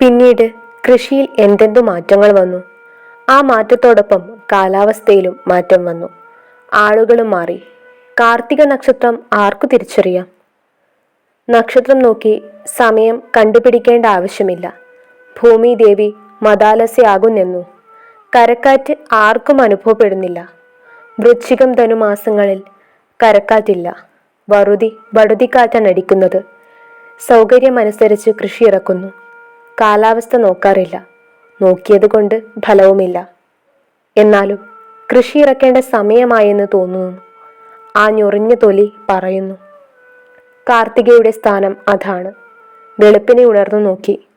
പിന്നീട് കൃഷിയിൽ എന്തെന്തു മാറ്റങ്ങൾ വന്നു? ആ മാറ്റത്തോടൊപ്പം കാലാവസ്ഥയിലും മാറ്റം വന്നു. ആളുകളും മാറി. കാർത്തിക നക്ഷത്രം ആർക്കു തിരിച്ചറിയാം? നക്ഷത്രം നോക്കി സമയം കണ്ടുപിടിക്കേണ്ട ആവശ്യമില്ല. ഭൂമി ദേവി മതാലസ്യാകുന്നെന്നു കരക്കാറ്റ് ആർക്കും അനുഭവപ്പെടുന്നില്ല. വൃശ്ചികം ധനുമാസങ്ങളിൽ കരക്കാറ്റില്ല. വറുതി വടുതിക്കാറ്റാണ് അടിക്കുന്നത്. സൗകര്യമനുസരിച്ച് കൃഷി ഇറക്കുന്നു കാലാവസ്ഥ നോക്കാറില്ല. നോക്കിയത് കൊണ്ട് ഫലവുമില്ല. എന്നാലും കൃഷി ഇറക്കേണ്ട സമയമായെന്ന് തോന്നുന്നു. ആ ഞൊറിഞ്ഞ തൊലി പറയുന്നു. കാർത്തികയുടെ സ്ഥാനം അതാണ്. വെളുപ്പിനെ ഉണർന്നു നോക്കി.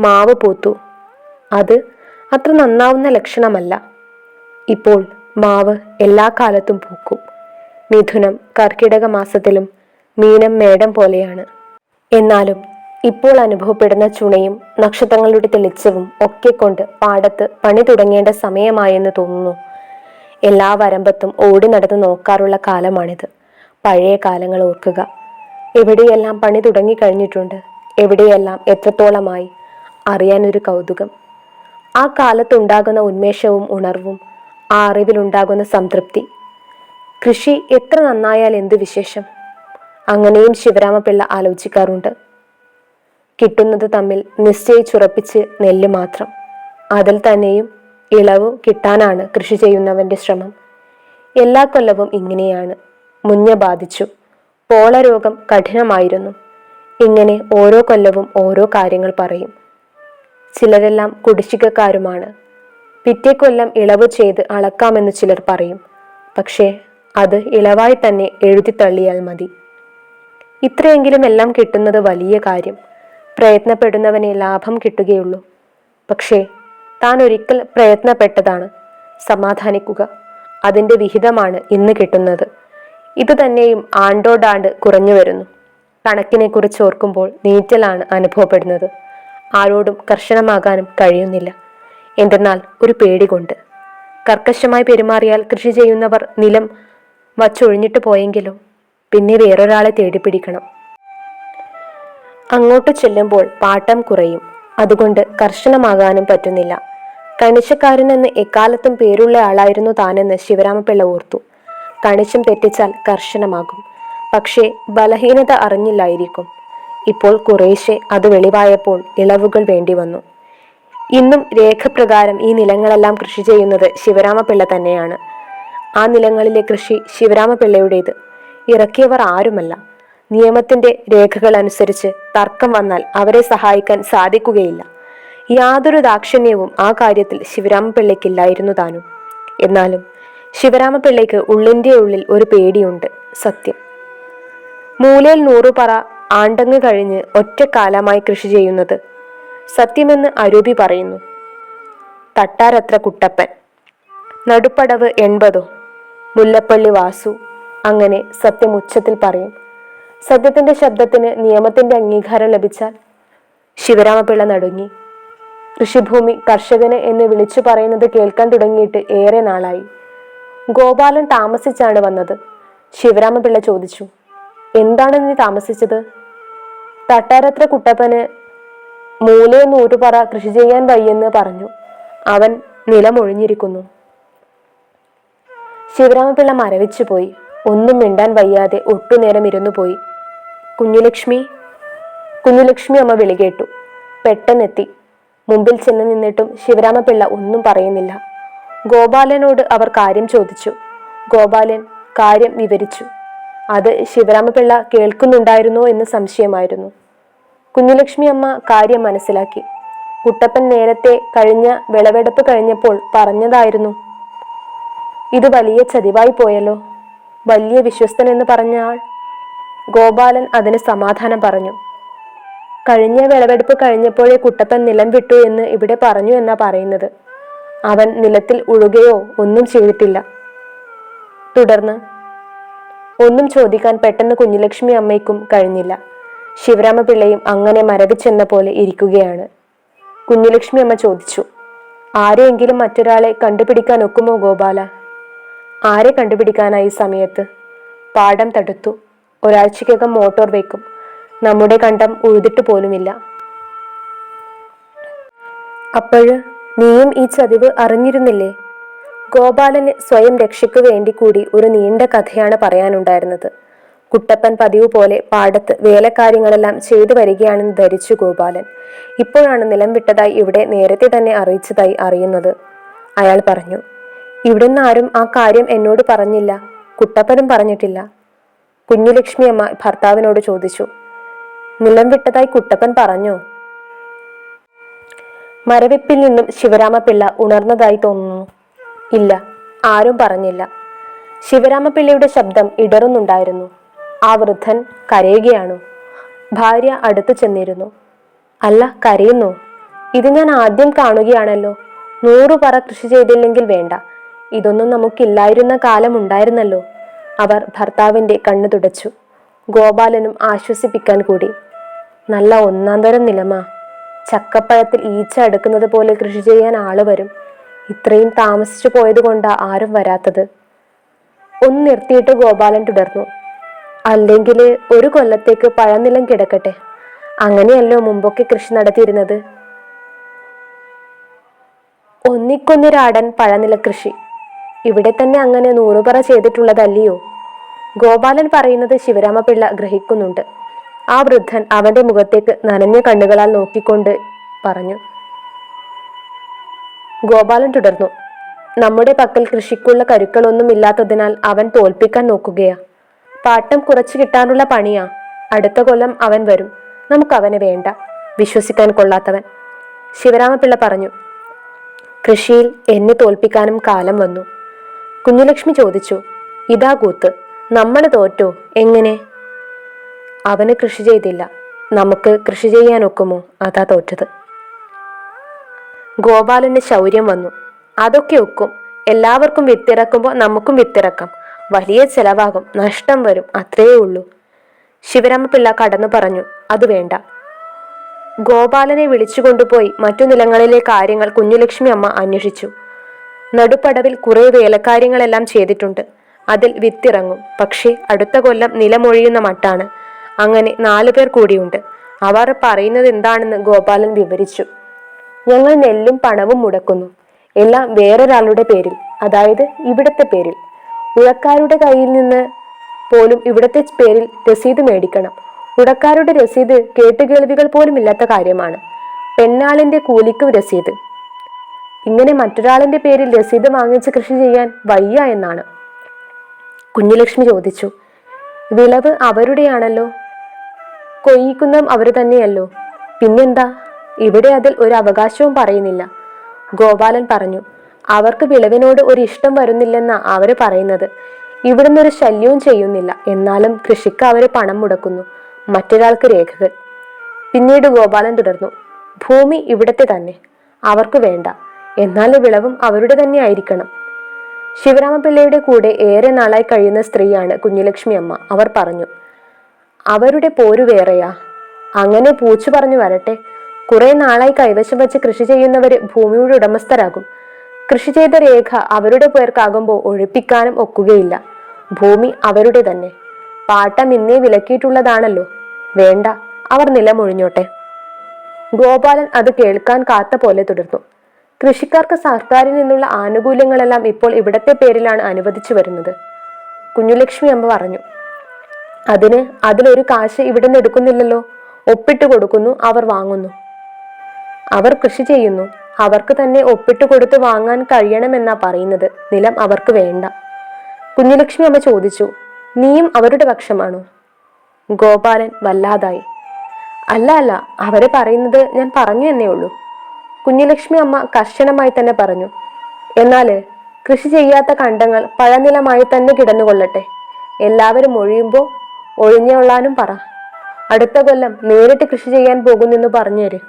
മാവ് പൂത്തു. അത് അത്ര നന്നാവുന്ന ലക്ഷണമല്ല. ഇപ്പോൾ മാവ് എല്ലാ കാലത്തും പൂക്കും. മിഥുനം കർക്കിടക മാസത്തിലും മീനം മേടം പോലെയാണ്. എന്നാലും ഇപ്പോൾ അനുഭവപ്പെടുന്ന ചുണയും നക്ഷത്രങ്ങളുടെ തെളിച്ചവും ഒക്കെ കൊണ്ട് പാടത്ത് പണി തുടങ്ങേണ്ട സമയമായെന്ന് തോന്നുന്നു. എല്ലാ വരമ്പത്തും ഓടി നടന്ന് നോക്കാറുള്ള കാലമാണിത്. പഴയ കാലങ്ങൾ ഓർക്കുക. എവിടെയെല്ലാം പണി തുടങ്ങി കഴിഞ്ഞിട്ടുണ്ട്? എവിടെയെല്ലാം എത്രത്തോളമായി? അറിയാനൊരു കൗതുകം. ആ കാലത്തുണ്ടാകുന്ന ഉന്മേഷവും ഉണർവും ആ അറിവിലുണ്ടാകുന്ന സംതൃപ്തി. കൃഷി എത്ര നന്നായാൽ എന്ത് വിശേഷം? അങ്ങനെയും ശിവരാമപിള്ള ആലോചിക്കാറുണ്ട്. കിട്ടുന്നത് തമ്മിൽ നിശ്ചയിച്ചുറപ്പിച്ച് നെല്ല് മാത്രം. അതിൽ തന്നെയും ഇളവ് കിട്ടാനാണ് കൃഷി ചെയ്യുന്നവന്റെ ശ്രമം. എല്ലാ കൊല്ലവും ഇങ്ങനെയാണ്. മുഞ്ഞ ബാധിച്ചു. പോളരോഗം കഠിനമായിരുന്നു. ഇങ്ങനെ ഓരോ കൊല്ലവും ഓരോ കാര്യങ്ങൾ പറയും. ചിലരെല്ലാം കുടിശ്ശികക്കാരുമാണ്. പിറ്റേ കൊല്ലം ഇളവ് ചെയ്ത് അളക്കാമെന്ന് ചിലർ പറയും. പക്ഷേ അത് ഇളവായി തന്നെ എഴുതി തള്ളിയാൽ മതി. ഇത്രയെങ്കിലും എല്ലാം കിട്ടുന്നത് വലിയ കാര്യം. പ്രയത്നപ്പെടുന്നവനെ ലാഭം കിട്ടുകയുള്ളൂ. പക്ഷേ താൻ ഒരിക്കൽ പ്രയത്നപ്പെട്ടതാണ്. സമാധാനിക്കുക. അതിന്റെ വിഹിതമാണ് ഇന്ന് കിട്ടുന്നത്. ഇതുതന്നെയും ആണ്ടോടാണ്ട് കുറഞ്ഞു വരുന്നു കണക്കിനെ കുറിച്ച് ഓർക്കുമ്പോൾ നീറ്റലാണ് അനുഭവപ്പെടുന്നത്. ആരോടും കർശനമാകാനും കഴിയുന്നില്ല. എന്തെന്നാൽ ഒരു പേടി കൊണ്ട് കർക്കശമായി പെരുമാറിയാൽ കൃഷി ചെയ്യുന്നവർ നിലം വച്ചൊഴിഞ്ഞിട്ട് പോയെങ്കിലും? പിന്നെ വേറൊരാളെ തേടിപ്പിടിക്കണം. അങ്ങോട്ട് ചെല്ലുമ്പോൾ പാട്ടം കുറയും. അതുകൊണ്ട് കർശനമാകാനും പറ്റുന്നില്ല. കണിശക്കാരൻ കണിശക്കാരനെന്ന് എക്കാലത്തും പേരുള്ള ആളായിരുന്നു താനെന്ന് ശിവരാമപിള്ള ഓർത്തു. കണിശം തെറ്റിച്ചാൽ കർശനമാകും. പക്ഷേ ബലഹീനത അറിഞ്ഞില്ലായിരിക്കും. ഇപ്പോൾ കുറേശ്ശെ അത് വെളിവായപ്പോൾ ഇളവുകൾ വേണ്ടി വന്നു ഇന്നും രേഖപ്രകാരം ഈ നിലങ്ങളെല്ലാം കൃഷി ചെയ്യുന്നത് ശിവരാമപിള്ള തന്നെയാണ്. ആ നിലങ്ങളിലെ കൃഷി ശിവരാമപിള്ളയുടേത്. ഇറക്കിയവർ ആരുമല്ല. നിയമത്തിന്റെ രേഖകൾ അനുസരിച്ച് തർക്കം വന്നാൽ അവരെ സഹായിക്കാൻ സാധിക്കുകയില്ല. യാതൊരു ദാക്ഷിണ്യവും ആ കാര്യത്തിൽ ശിവരാമപിള്ളയ്ക്കില്ലായിരുന്നു താനും എന്നാലും ശിവരാമപിള്ളയ്ക്ക് ഉള്ളിന്റെ ഉള്ളിൽ ഒരു പേടിയുണ്ട് സത്യം. മൂലയിൽ നൂറുപറ ആണ്ടങ്ങ് കഴിഞ്ഞ് ഒറ്റക്കാലമായി കൃഷി ചെയ്യുന്നത് സത്യമെന്ന് അരൂപി പറയുന്നു. തട്ടാരത്ര കുട്ടപ്പൻ. നടുപ്പടവ് എൺപതോ മുല്ലപ്പള്ളി വാസു അങ്ങനെ സത്യം ഉച്ചത്തിൽ പറയും. സത്യത്തിന്റെ ശബ്ദത്തിന് നിയമത്തിന്റെ അംഗീകാരം ലഭിച്ചാൽ ശിവരാമപിള്ള നടുങ്ങി. കൃഷിഭൂമി കർഷകന് എന്ന് വിളിച്ചു പറയുന്നത് കേൾക്കാൻ തുടങ്ങിയിട്ട് ഏറെ നാളായി. ഗോപാലൻ താമസിച്ചാണ് വന്നത്. ശിവരാമപിള്ള ചോദിച്ചു എന്താണ് നീ താമസിച്ചത്? തട്ടാരത്ര കുട്ടപ്പന് മൂലേ നൂറുപറ കൃഷി ചെയ്യാൻ വയ്യെന്ന് പറഞ്ഞു. അവൻ നിലമൊഴിഞ്ഞിരിക്കുന്നു. ശിവരാമപിള്ള മരവിച്ചു പോയി. ഒന്നും മിണ്ടാൻ വയ്യാതെ ഒട്ടുനേരം ഇരുന്നു പോയി. കുഞ്ഞുലക്ഷ്മി കുഞ്ഞുലക്ഷ്മി അമ്മ വിളി കേട്ടു. പെട്ടെന്നെത്തി. മുമ്പിൽ ചെന്ന് നിന്നിട്ടും ശിവരാമപിള്ള ഒന്നും പറയുന്നില്ല. ഗോപാലനോട് അവർ കാര്യം ചോദിച്ചു. ഗോപാലൻ കാര്യം വിവരിച്ചു. അത് ശിവരാമപിള്ള കേൾക്കുന്നുണ്ടായിരുന്നോ എന്ന് സംശയമായിരുന്നു. കുഞ്ഞുലക്ഷ്മി അമ്മ കാര്യം മനസ്സിലാക്കി. കുട്ടപ്പൻ നേരത്തെ കഴിഞ്ഞ വിളവെടുപ്പ് കഴിഞ്ഞപ്പോൾ പറഞ്ഞതായിരുന്നു ഇത് വലിയ ചതിവായി പോയല്ലോ. വലിയ വിശ്വസ്തൻ എന്ന് പറഞ്ഞ ആൾ ഗോപാലൻ അതിന് സമാധാനം പറഞ്ഞു. കഴിഞ്ഞ വിളവെടുപ്പ് കഴിഞ്ഞപ്പോഴേ കുട്ടപ്പൻ നിലം വിട്ടു എന്ന് ഇവിടെ പറഞ്ഞു എന്നാ പറയുന്നത്. അവൻ നിലത്തിൽ ഉഴുകയോ ഒന്നും ചെയ്തിട്ടില്ല. തുടർന്ന് ഒന്നും ചോദിക്കാൻ പെട്ടെന്ന് കുഞ്ഞുലക്ഷ്മി അമ്മയ്ക്കും കഴിഞ്ഞില്ല. ശിവരാമ ശിവരാമപിള്ളയും അങ്ങനെ മരവിച്ചെന്ന പോലെ ഇരിക്കുകയാണ് കുഞ്ഞുലക്ഷ്മി അമ്മ ചോദിച്ചു. ആരെയെങ്കിലും മറ്റൊരാളെ കണ്ടുപിടിക്കാൻ ഒക്കുമോ ഗോപാല? ആരെ കണ്ടുപിടിക്കാനായി സമയത്ത് പാടം തടുത്തു. ഒരാഴ്ചക്കകം മോട്ടോർ വെക്കും. നമ്മുടെ കണ്ടം ഉഴുതിട്ട് പോലുമില്ല. അപ്പോഴ് നീയും ഈ ചതിവ് അറിഞ്ഞിരുന്നില്ലേ? ഗോപാലന് സ്വയം രക്ഷയ്ക്കു വേണ്ടി കൂടി ഒരു നീണ്ട കഥയാണ് പറയാനുണ്ടായിരുന്നത്. കുട്ടപ്പൻ പതിവ് പോലെ പാടത്ത് വേലക്കാര്യങ്ങളെല്ലാം ചെയ്തു വരികയാണെന്ന് ധരിച്ചു ഗോപാലൻ. ഇപ്പോഴാണ് നിലം വിട്ടതായി ഇവിടെ നേരത്തെ തന്നെ അറിയിച്ചതായി അറിയുന്നത്. അയാൾ പറഞ്ഞു ഇവിടുന്ന് ആരും ആ കാര്യം എന്നോട് പറഞ്ഞില്ല. കുട്ടപ്പനും പറഞ്ഞിട്ടില്ല. കുഞ്ഞുലക്ഷ്മി അമ്മ ഭർത്താവിനോട് ചോദിച്ചു നിലം വിട്ടതായി കുട്ടപ്പൻ പറഞ്ഞു. മരവിപ്പിൽ നിന്നും ശിവരാമപിള്ള ഉണർന്നതായി തോന്നുന്നു. ഇല്ല ആരും പറഞ്ഞില്ല. ശിവരാമപിള്ളയുടെ ശബ്ദം ഇടറുന്നുണ്ടായിരുന്നു. ആ വൃദ്ധൻ കരയുകയാണോ. ഭാര്യ അടുത്തു ചെന്നിരുന്നു. അല്ല കരയുന്നു. ഇത് ഞാൻ ആദ്യം കാണുകയാണല്ലോ. നൂറു പറ കൃഷി ചെയ്തില്ലെങ്കിൽ വേണ്ട. ഇതൊന്നും നമുക്കില്ലായിരുന്ന കാലം ഉണ്ടായിരുന്നല്ലോ അവർ ഭർത്താവിന്റെ കണ്ണു തുടച്ചു. ഗോപാലനും ആശ്വസിപ്പിക്കാൻ കൂടി. നല്ല ഒന്നാം തരം നിലമാ. ചക്കപ്പഴത്തിൽ ഈച്ച അടുക്കുന്നത് പോലെ കൃഷി ചെയ്യാൻ ആൾ വരും. ഇത്രയും താമസിച്ചു പോയത് കൊണ്ടാ ആരും വരാത്തത്. ഒന്ന് നിർത്തിയിട്ട് ഗോപാലൻ തുടർന്നു. അല്ലെങ്കിൽ ഒരു കൊല്ലത്തേക്ക് പഴനിലം കിടക്കട്ടെ. അങ്ങനെയല്ലോ മുമ്പൊക്കെ കൃഷി നടത്തിയിരുന്നത്. ഒന്നിക്കൊന്നിരാടൻ പഴനില കൃഷി. ഇവിടെ തന്നെ അങ്ങനെ നൂറുപറ ചെയ്തിട്ടുള്ളതല്ലയോ? ഗോപാലൻ പറയുന്നത് ശിവരാമപിള്ള ഗ്രഹിക്കുന്നുണ്ട്. ആ വൃദ്ധൻ അവന്റെ മുഖത്തേക്ക് നനഞ്ഞ കണ്ണുകളാൽ നോക്കിക്കൊണ്ട് പറഞ്ഞു. ഗോപാലൻ തുടർന്നു. നമ്മുടെ പക്കൽ കൃഷിക്കുള്ള കരുക്കളൊന്നും ഇല്ലാത്തതിനാൽ അവൻ തോൽപ്പിക്കാൻ നോക്കുകയാ. പാട്ടം കുറച്ചു കിട്ടാനുള്ള പണിയാ. അടുത്ത കൊല്ലം അവൻ വരും. നമുക്ക് അവനെ വേണ്ട. വിശ്വസിക്കാൻ കൊള്ളാത്തവൻ. ശിവരാമപിള്ള പറഞ്ഞു. കൃഷിയിൽ എന്നെ തോൽപ്പിക്കാനും കാലം വന്നു. കുഞ്ഞുലക്ഷ്മി ചോദിച്ചു ഇതാ കൂത്ത് നമ്മൾ തോറ്റോ എങ്ങനെ? അവന് കൃഷി ചെയ്തില്ല നമുക്ക് കൃഷി ചെയ്യാൻ ഒക്കുമോ അതാ തോറ്റത്. ഗോപാലന് ശൗര്യം വന്നു അതൊക്കെ ഒക്കും എല്ലാവർക്കും വിത്തിറക്കുമ്പോൾ നമുക്കും വിത്തിറക്കാം വലിയ ചെലവാകും നഷ്ടം വരും അത്രയേ ഉള്ളൂ. ശിവരാമപിള്ള കടന്നു പറഞ്ഞു അത് വേണ്ട. ഗോപാലനെ വിളിച്ചുകൊണ്ടുപോയി മറ്റു നിലങ്ങളിലെ കാര്യങ്ങൾ കുഞ്ഞുലക്ഷ്മി അമ്മ അന്വേഷിച്ചു. നടുപ്പടവിൽ കുറെ വേലക്കാര്യങ്ങളെല്ലാം ചെയ്തിട്ടുണ്ട്. അതിൽ വിത്തിറങ്ങും. പക്ഷേ അടുത്ത കൊല്ലം നിലമൊഴിയുന്ന മട്ടാണ്. അങ്ങനെ നാലു പേർ കൂടിയുണ്ട്. അവർ പറയുന്നത് എന്താണെന്ന് ഗോപാലൻ വിവരിച്ചു. ഞങ്ങൾ നെല്ലും പണവും മുടക്കുന്നു. എല്ലാം വേറൊരാളുടെ പേരിൽ അതായത് ഇവിടത്തെ പേരിൽ. ഉഴക്കാരുടെ കയ്യിൽ നിന്ന് പോലും ഇവിടത്തെ പേരിൽ രസീത് മേടിക്കണം. ഉടക്കാരുടെ രസീത് കേട്ടുകേൾവികൾ പോലും ഇല്ലാത്ത കാര്യമാണ്. പെണ്ണാളിന്റെ കൂലിക്കും രസീത്. ഇങ്ങനെ മറ്റൊരാളിന്റെ പേരിൽ രസീത് വാങ്ങിച്ച് കൃഷി ചെയ്യാൻ വയ്യ എന്നാണ്. കുഞ്ഞുലക്ഷ്മി ചോദിച്ചു വിളവ് അവരുടെയാണല്ലോ? കൊയ്യിക്കുന്ന അവർ തന്നെയല്ലോ. പിന്നെന്താ? ഇവിടെ അതിൽ ഒരു അവകാശവും പറയുന്നില്ല. ഗോപാലൻ പറഞ്ഞു അവർക്ക് വിളവിനോട് ഒരു ഇഷ്ടം വരുന്നില്ലെന്നാ അവർ പറയുന്നത്. ഇവിടുന്ന് ഒരു ശല്യവും ചെയ്യുന്നില്ല. എന്നാലും കൃഷിക്ക് അവർ പണം മുടക്കുന്നു. മറ്റൊരാൾക്ക് രേഖകൾ. പിന്നീട് ഗോപാലൻ തുടർന്നു ഭൂമി ഇവിടത്തെ തന്നെ. അവർക്ക് വേണ്ട. എന്നാൽ വിളവും അവരുടെ തന്നെ ആയിരിക്കണം. ശിവരാമപിള്ളയുടെ കൂടെ ഏറെ നാളായി കഴിയുന്ന സ്ത്രീയാണ് കുഞ്ഞുലക്ഷ്മി അമ്മ. അവർ പറഞ്ഞു അവരുടെ പോരു വേറെയാ. അങ്ങനെ പൂച്ചു പറഞ്ഞു വരട്ടെ. കുറെ നാളായി കൈവശം വെച്ച് കൃഷി ചെയ്യുന്നവര് ഭൂമിയുടെ ഉടമസ്ഥരാകും. കൃഷി ചെയ്ത രേഖ അവരുടെ പേർക്കാകുമ്പോൾ ഒഴിപ്പിക്കാനും ഒക്കുകയില്ല. ഭൂമി അവരുടെ തന്നെ. പാട്ടം ഇന്നേ വിലക്കിയിട്ടുള്ളതാണല്ലോ. വേണ്ട അവർ നിലമൊഴിഞ്ഞോട്ടെ. ഗോപാലൻ അത് കേൾക്കാൻ കാത്ത പോലെ തുടർന്നു. കൃഷിക്കാർക്ക് സർക്കാരിൽ നിന്നുള്ള ആനുകൂല്യങ്ങളെല്ലാം ഇപ്പോൾ ഇവിടത്തെ പേരിലാണ് അനുവദിച്ചു വരുന്നത്. കുഞ്ഞുലക്ഷ്മി അമ്മ പറഞ്ഞു അതിന് അതിലൊരു കാശ് ഇവിടെ നിന്ന് എടുക്കുന്നില്ലല്ലോ. ഒപ്പിട്ട് കൊടുക്കുന്നു അവർ വാങ്ങുന്നു. അവർ കൃഷി ചെയ്യുന്നു. അവർക്ക് തന്നെ ഒപ്പിട്ട് കൊടുത്ത് വാങ്ങാൻ കഴിയണമെന്നാ പറയുന്നത്. നിലം അവർക്ക് വേണ്ട. കുഞ്ഞുലക്ഷ്മി അമ്മ ചോദിച്ചു നീയും അവരുടെ പക്ഷമാണോ? ഗോപാലൻ വല്ലാതായി. അല്ല അല്ല അവരെ പറയുന്നത് ഞാൻ പറഞ്ഞു എന്നേ ഉള്ളൂ. കുഞ്ഞുലക്ഷ്മി അമ്മ കർശനമായി തന്നെ പറഞ്ഞു എന്നാൽ കൃഷി ചെയ്യാത്ത കണ്ടങ്ങൾ പഴനിലമായി തന്നെ കിടന്നുകൊള്ളട്ടെ. എല്ലാവരും ഒഴിയുമ്പോൾ ഒഴിഞ്ഞൊള്ളാനും പറ. അടുത്ത കൊല്ലം നേരിട്ട് കൃഷി ചെയ്യാൻ പോകുന്നെന്ന് പറഞ്ഞുതരും